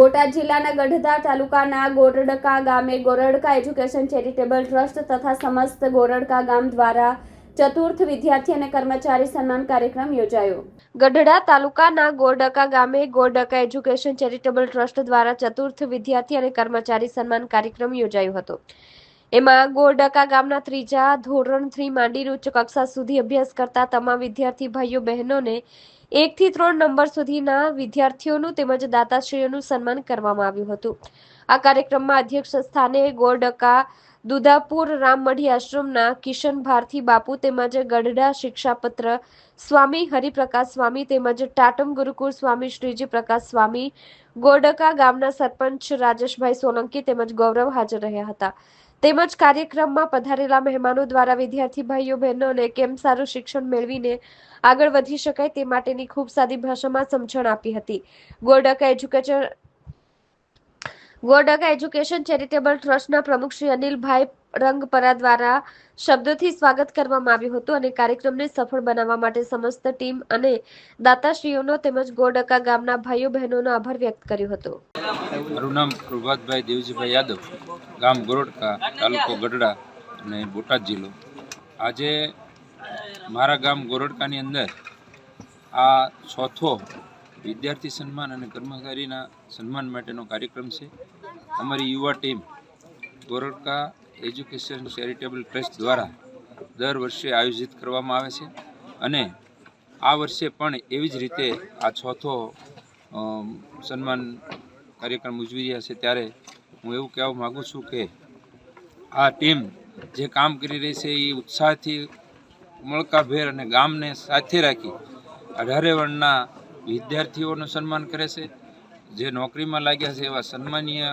બોટાદ જિલ્લાના ગઢડા તાલુકાના ગોરડકા ગામે ગોરડકા એજ્યુકેશન ચેરિટેબલ ટ્રસ્ટ તથા સમસ્ત ગોરડકા ગામ દ્વારા ચતુર્થ વિદ્યાર્થી અને કર્મચારી સન્માન કાર્યક્રમ યોજાયો. ગઢડા તાલુકાના ગોરડકા ગામે ગોરડકા એજ્યુકેશન ચેરિટેબલ ટ્રસ્ટ દ્વારા ચતુર્થ વિદ્યાર્થી અને કર્મચારી સન્માન કાર્યક્રમ યોજાયો હતો. એમાં ગોરડકા ગામના ત્રીજા ધોરણ થ્રી માંડીને ઉચ્ચ કક્ષા સુધી અભ્યાસ કરતા તમામ વિદ્યાર્થી ભાઈઓ બહેનોને એક થી ત્રણ નંબર સુધીના વિદ્યાર્થીઓનું તેમજ દાતાશ્રીઓનું સન્માન કરવામાં આવ્યું હતું. આ કાર્યક્રમમાં અધ્યક્ષ સ્થાને ગોરડકા, દુધાપુર, રામમઢી આશ્રમના કિશન ભારતી બાપુ તેમજ ગઢડા શિક્ષાપત્ર, સ્વામી હરિપ્રકાશ સ્વામી તેમજ ટાટમ ગુરુકુળ સ્વામી શ્રીજી પ્રકાશ સ્વામી, ગોરડકા ગામના સરપંચ રાજેશભાઈ સોલંકી તેમજ ગૌરવ હાજર રહ્યા હતા. તેમજ કાર્યક્રમમાં પધારેલા મહેમાનો દ્વારા વિદ્યાર્થી ભાઈઓ, બહેનોને કેમ સારું શિક્ષણ મેળવીને આગળ વધી શકાય તે માટેની ખૂબ સાદી ભાષામાં સમજણ આપી હતી. Goradka education Goradka education charitable ટ્રસ્ટના પ્રમુખ શ્રી અનિલભાઈ રંગપરા દ્વારા શબ્દોથી સ્વાગત કરવામાં આવ્યું હતું અને કાર્યક્રમને સફળ બનાવવા માટે સમસ્ત ટીમ અને દાતાશ્રીઓનો તેમજ ગોડકા ગામના ભાઈઓ બહેનોનો આભાર વ્યક્ત કર્યો હતો. મારું નામ પ્રભાતભાઈ દેવજીભાઈ યાદવ, ગામ ગોરડકા, તાલુકો ગઢડા અને બોટાદ જિલ્લો. આજે મારા ગામ ગોરડકાની અંદર આ ચોથો વિદ્યાર્થી સન્માન અને કર્મચારીના સન્માન માટેનો કાર્યક્રમ છે. અમારી યુવા team Goradka education charitable trust દ્વારા દર વર્ષે આયોજિત કરવામાં આવે છે અને આ વર્ષે પણ એવી જ રીતે આ ચોથો સન્માન કાર્યક્રમ ઉજવી રહ્યા છે. ત્યારે હું એવું કહેવા માગું છું કે આ ટીમ જે કામ કરી રહી છે એ ઉત્સાહથી, ઉમળકાભેર અને ગામને સાથે રાખી અઢારે વર્ણના વિદ્યાર્થીઓનું સન્માન કરે છે. જે નોકરીમાં લાગ્યા છે એવા સન્માનીય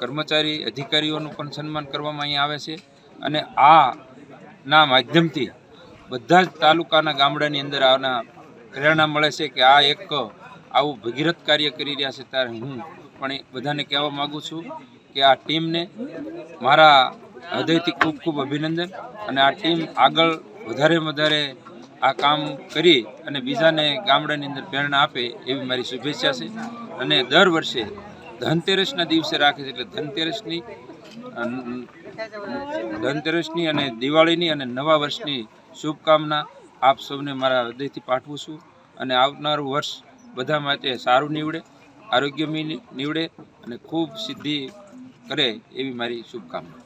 કર્મચારી, અધિકારીઓનું પણ સન્માન કરવામાં અહીંયા આવે છે. અને આ ના માધ્યમથી બધા જ તાલુકાના ગામડાની અંદર આના પ્રેરણા મળે છે કે આ એક આવું ભગીરથ કાર્ય કરી રહ્યા છે ત્યારે હું પણ બધાને કહેવા માગું છું કે આ ટીમને મારા હૃદયથી ખૂબ ખૂબ અભિનંદન. અને આ ટીમ આગળ વધારે વધારે આ કામ કરી અને બીજાને ગામડાની અંદર પ્રેરણા આપે એવી મારી શુભેચ્છા છે. અને દર વર્ષે ધનતેરસના દિવસે રાખે છે એટલે ધનતેરસની ધનતેરસની અને દિવાળીની અને નવા વર્ષની શુભકામના આપ સૌને મારા હૃદયથી પાઠવું છું. અને આવનારું વર્ષ બધા માટે સારું નીવડે આરોગ્યમય નીવડે અને ખૂબ સિદ્ધિ કરે એવી મારી શુભકામના.